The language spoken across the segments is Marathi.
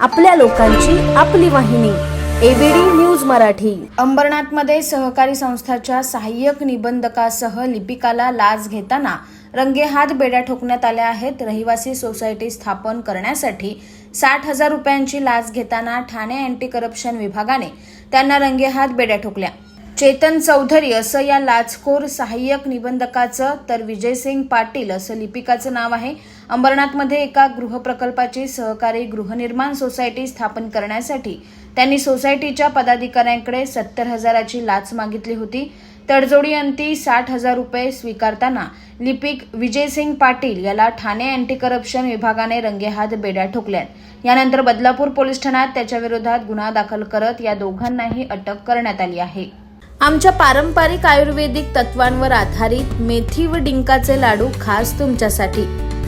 आपल्या लोकांची आपली वाहिनी एबीडी न्यूज मराठी. अंबरनाथमध्ये सहकारी संस्थाच्या सहाय्यक निबंधकासह लिपिकाला लाच घेताना रंगेहात बेड्या ठोकण्यात आल्या आहेत. रहिवासी सोसायटी स्थापन करण्यासाठी साठ हजार रुपयांची लाच घेताना ठाणे अँटी करप्शन विभागाने त्यांना रंगेहात बेड्या ठोकल्या. चेतन चौधरी असं या लाचखोर सहाय्यक निबंधकाचं तर विजयसिंग पाटील असं लिपिकाचं नाव आहे. अंबरनाथमध्ये एका गृहप्रकल्पाची सहकारी गृहनिर्माण सोसायटी स्थापन करण्यासाठी त्यांनी सोसायटीच्या पदाधिकाऱ्यांकडे सत्तर हजाराची लाच मागितली होती. तडजोडी अंती साठ हजार रुपये स्वीकारताना लिपिक विजयसिंग पाटील याला ठाणे अँटी करप्शन विभागाने रंगेहात बेड्या ठोकल्यात. यानंतर बदलापूर पोलीस ठाण्यात त्याच्याविरोधात गुन्हा दाखल करत या दोघांनाही अटक करण्यात आली आहे. आमच्या पारंपरिक आयुर्वेदिक तत्वांवर आधारित मेथी व डिंकाचे लाडू खास तुमच्यासाठी.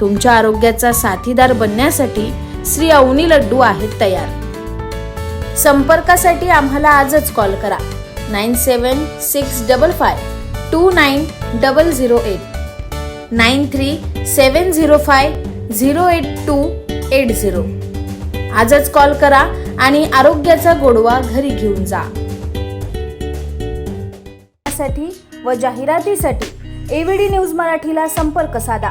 तुमच्या आरोग्याचा साथीदार बनण्यासाठी श्री अवनी लड्डू आहेत तयार. संपर्कासाठी आम्हाला आजच कॉल करा. Nine seven six double five two nine double zero eight. Nine three seven zero five zero eight two eight zero. आजच कॉल करा आणि आरोग्याचा गोडवा घरी घेऊन जा. साठी व जाहिरातीसाठी एव्हीडी न्यूज मराठीला संपर्क साधा.